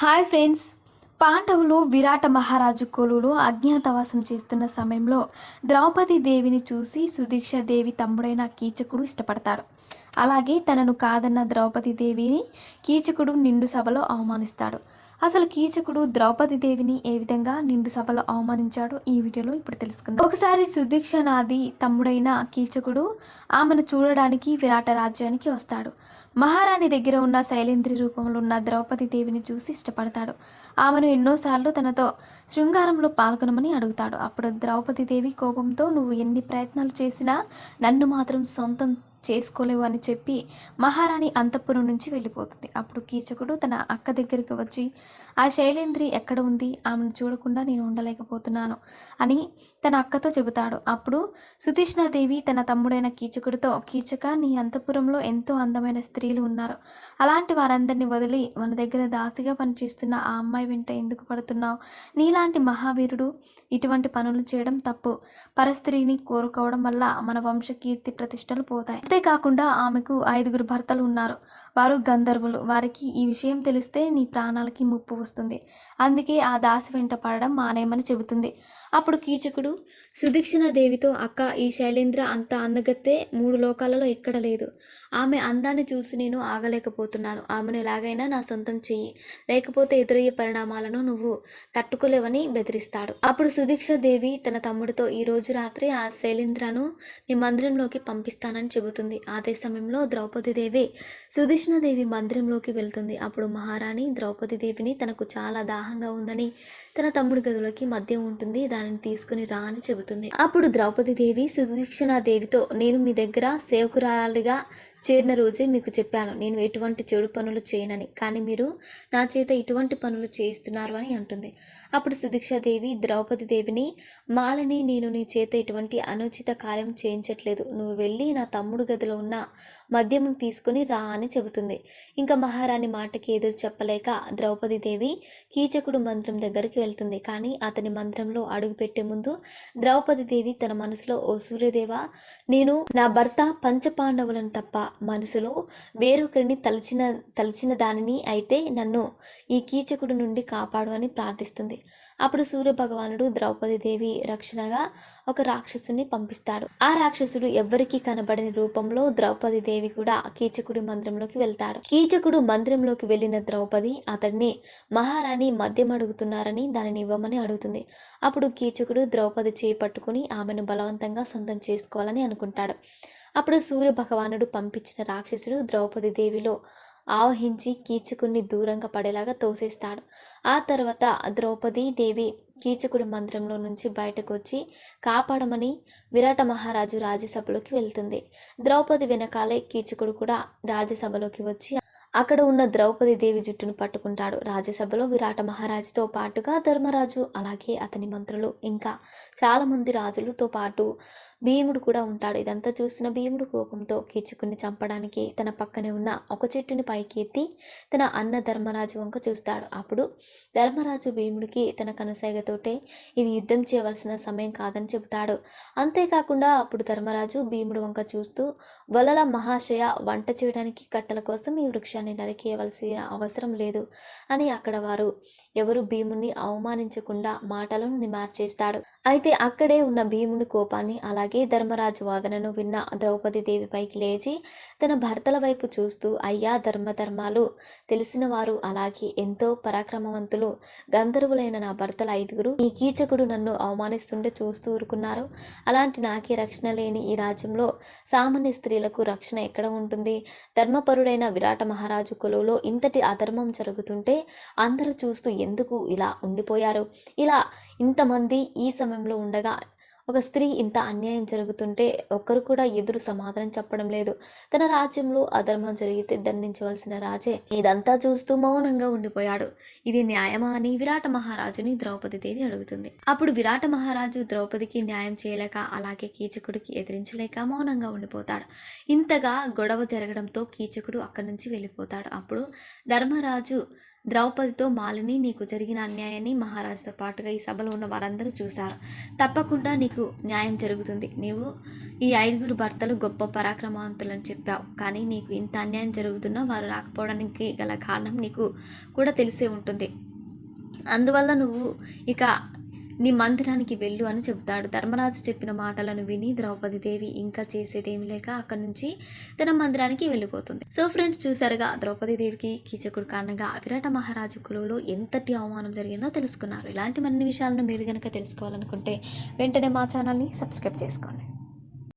Hi friends. పాండవులు విరాట మహారాజు కొలువులు అజ్ఞాతవాసం చేస్తున్న సమయంలో ద్రౌపది దేవిని చూసి సుదీక్ష దేవి తమ్ముడైన కీచకుడు ఇష్టపడతాడు. అలాగే తనను కాదన్న ద్రౌపది దేవిని కీచకుడు నిండు సభలో అవమానిస్తాడు. అసలు కీచకుడు ద్రౌపది దేవిని ఏ విధంగా నిండు సభలో అవమానించాడో ఈ వీడియోలో ఇప్పుడు తెలుసుకుందాం. ఒకసారి సుదీక్ష నాది తమ్ముడైన కీచకుడు ఆమెను చూడడానికి విరాట రాజ్యానికి వస్తాడు. మహారాణి దగ్గర ఉన్న శైలేంద్రి రూపంలో ఉన్న ద్రౌపది దేవిని చూసి ఇష్టపడతాడు. ఆమెను ఎన్నోసార్లు తనతో శృంగారంలో పాల్గొనమని అడుగుతాడు. అప్పుడు ద్రౌపది దేవి కోపంతో నువ్వు ఎన్ని ప్రయత్నాలు చేసినా నన్ను మాత్రం సొంతం చేసుకోలేవు అని చెప్పి మహారాణి అంతఃపురం నుంచి వెళ్ళిపోతుంది. అప్పుడు కీచకుడు తన అక్క దగ్గరికి వచ్చి ఆ శైలేంద్రి ఎక్కడ ఉంది? ఆమెను చూడకుండా నేను ఉండలేకపోతున్నాను అని తన అక్కతో చెబుతాడు. అప్పుడు సుతీష్ణాదేవి తన తమ్ముడైన కీచకుడితో కీచక నీ అంతఃపురంలో ఎంతో అందమైన స్త్రీలు ఉన్నారు. అలాంటి వారందరినీ వదిలి మన దగ్గర దాసిగా పనిచేస్తున్న ఆ అమ్మాయి వెంట ఎందుకు పడుతున్నావు? నీలాంటి మహావీరుడు ఇటువంటి పనులు చేయడం తప్పు. పరస్త్రీని కోరుకోవడం వల్ల మన వంశ కీర్తి ప్రతిష్టలు పోతాయి. అంతేకాకుండా ఆమెకు ఐదుగురు భర్తలు ఉన్నారు. వారు గంధర్వులు. వారికి ఈ విషయం తెలిస్తే నీ ప్రాణాలకి ముప్పు వస్తుంది. అందుకే ఆ దాసి వెంట పడడం మానేయమని చెబుతుంది. అప్పుడు కీచకుడు సుదీక్షణ దేవితో అక్క ఈ శైలేంద్ర అంత అందగత్తే మూడు లోకాలలో ఎక్కడ లేదు. ఆమె అందాన్ని చూసి నేను ఆగలేకపోతున్నాను. ఆమెను ఎలాగైనా నా సొంతం చెయ్యి. లేకపోతే ఎదురయ్యే పరిణామాలను నువ్వు తట్టుకోలేవని బెదిరిస్తాడు. అప్పుడు సుదీక్ష దేవి తన తమ్ముడితో ఈ రోజు రాత్రి ఆ శైలేంద్రను నీ మందిరంలోకి పంపిస్తానని చెబుతుంది. అదే సమయంలో ద్రౌపది దేవి సుదీష్ణదేవి మందిరంలోకి వెళ్తుంది. అప్పుడు మహారాణి ద్రౌపది దేవిని తనకు చాలా దాహంగా ఉందని తన తమ్ముడి గదిలోకి మద్యం ఉంటుంది. దానిని తీసుకుని రా అని చెబుతుంది. అప్పుడు ద్రౌపది దేవి దేవితో నేను మీ దగ్గర సేవకురాలిగా చేరిన రోజే మీకు చెప్పాను. నేను ఎటువంటి చెడు పనులు చేయనని. కానీ మీరు నా చేత ఇటువంటి పనులు చేయిస్తున్నారు అని అంటుంది. అప్పుడు సుదీక్షాదేవి ద్రౌపది దేవిని మాలని నేను నీ చేత ఇటువంటి అనుచిత కార్యం చేయించట్లేదు. నువ్వు వెళ్ళి నా తమ్ముడు గదిలో ఉన్న మద్యము తీసుకుని రా అని చెబుతుంది. ఇంకా మహారాణి మాటకి ఎదురు చెప్పలేక ద్రౌపది దేవి కీచకుడు మంత్రం దగ్గరికి వెళ్తుంది. కానీ అతని మంత్రంలో అడుగు పెట్టే ముందు ద్రౌపది దేవి తన మనసులో ఓ సూర్యదేవ నేను నా భర్త పంచపాండవులను తప్ప మనసులో వేరొకరిని తలచిన తలచిన దానిని అయితే నన్ను ఈ కీచకుడు నుండి కాపాడు అని ప్రార్థిస్తుంది. అప్పుడు సూర్య భగవానుడు ద్రౌపది దేవి రక్షణగా ఒక రాక్షసుని పంపిస్తాడు. ఆ రాక్షసుడు ఎవ్వరికీ కనబడని రూపంలో ద్రౌపది దేవి కూడా కీచకుడి మందిరంలోకి వెళ్తాడు. కీచకుడు మందిరంలోకి వెళ్ళిన ద్రౌపది అతడిని మహారాణి మద్యం అడుగుతున్నారని దానిని ఇవ్వమని అడుగుతుంది. అప్పుడు కీచకుడు ద్రౌపది చేయి పట్టుకుని ఆమెను బలవంతంగా సొంతం చేసుకోవాలని అనుకుంటాడు. అప్పుడు సూర్య భగవానుడు పంపించిన రాక్షసుడు ద్రౌపది దేవిలో ఆవహించి కీచకుడిని దూరంగా పడేలాగా తోసేస్తాడు. ఆ తర్వాత ద్రౌపది దేవి కీచకుడి మందిరంలో నుంచి బయటకు వచ్చి కాపాడమని విరాట మహారాజు రాజ్యసభలోకి వెళ్తుంది. ద్రౌపది వెనకాలే కీచకుడు కూడా రాజ్యసభలోకి వచ్చి అక్కడ ఉన్న ద్రౌపది దేవి జుట్టును పట్టుకుంటాడు. రాజ్యసభలో విరాట మహారాజుతో పాటుగా ధర్మరాజు అలాగే అతని మంత్రులు ఇంకా చాలామంది రాజులతో పాటు భీముడు కూడా ఉంటాడు. ఇదంతా చూసిన భీముడు కోపంతో కీచుకుని చంపడానికి తన పక్కనే ఉన్న ఒక చెట్టుని పైకి ఎత్తి తన అన్న ధర్మరాజు వంక చూస్తాడు. అప్పుడు ధర్మరాజు భీముడికి తన కనసాగతోటే ఇది యుద్ధం చేయవలసిన సమయం కాదని చెబుతాడు. అంతేకాకుండా అప్పుడు ధర్మరాజు భీముడు వంక చూస్తూ వలల మహాశయ వంట చేయడానికి కట్టెల కోసం ఈ వృక్షాన్ని నరికేయవలసిన అవసరం లేదు అని అక్కడ వారు ఎవరు భీముని అవమానించకుండా మాటలను మార్చేస్తాడు. అయితే అక్కడే ఉన్న భీముడి కోపాన్ని అలాగే ధర్మరాజు వాదనను విన్న ద్రౌపది దేవి పైకి లేచి తన భర్తల వైపు చూస్తూ అయ్యా ధర్మధర్మాలు తెలిసిన వారు అలాగే ఎంతో పరాక్రమవంతులు గంధర్వులైన నా భర్తల ఐదుగురు ఈ కీచకుడు నన్ను అవమానిస్తుంటే చూస్తూ ఊరుకున్నారు. అలాంటి నాకే రక్షణ లేని ఈ రాజ్యంలో సామాన్య స్త్రీలకు రక్షణ ఎక్కడ ఉంటుంది? ధర్మపరుడైన విరాట మహారాజు కొలువులో ఇంతటి అధర్మం జరుగుతుంటే అందరూ చూస్తూ ఎందుకు ఇలా ఉండిపోయారు? ఇలా ఇంతమంది ఈ సమయంలో ఉండగా ఒక స్త్రీ ఇంత అన్యాయం జరుగుతుంటే ఒక్కరు కూడా ఎదురు సమాధానం చెప్పడం లేదు. తన రాజ్యంలో అధర్మం జరిగితే దండించవలసిన రాజే ఇదంతా చూస్తూ మౌనంగా ఉండిపోయాడు. ఇది న్యాయమా అని విరాట మహారాజుని ద్రౌపది దేవి అడుగుతుంది. అప్పుడు విరాట మహారాజు ద్రౌపదికి న్యాయం చేయలేక అలాగే కీచకుడికి ఎదిరించలేక మౌనంగా ఉండిపోతాడు. ఇంతగా గొడవ జరగడంతో కీచకుడు అక్కడి నుంచి వెళ్ళిపోతాడు. అప్పుడు ధర్మరాజు ద్రౌపదితో మాలిని నీకు జరిగిన అన్యాయాన్ని మహారాజుతో పాటుగా ఈ సభలో ఉన్న వారందరూ చూశారు. తప్పకుండా నీకు నీకు న్యాయం జరుగుతుంది. నీవు ఈ ఐదుగురు భర్తలు గొప్ప పరాక్రమవంతులని చెప్పావు. కానీ నీకు ఇంత అన్యాయం జరుగుతున్నా వారు రాకపోవడానికి గల కారణం నీకు కూడా తెలిసే ఉంటుంది. అందువల్ల నువ్వు ఇక నీ మందిరానికి వెళ్ళు అని చెబుతాడు. ధర్మరాజు చెప్పిన మాటలను విని ద్రౌపది దేవి ఇంకా చేసేదేమి లేక అక్కడి నుంచి తన మందిరానికి వెళ్ళిపోతుంది. సో ఫ్రెండ్స్ చూసారుగా ద్రౌపది దేవికి కీచకుడు కారణంగా విరాట మహారాజు కులువులో ఎంతటి అవమానం జరిగిందో తెలుసుకున్నారు. ఇలాంటి మరిన్ని విషయాలను మీరు కనుక తెలుసుకోవాలనుకుంటే వెంటనే మా ఛానల్ని సబ్స్క్రైబ్ చేసుకోండి.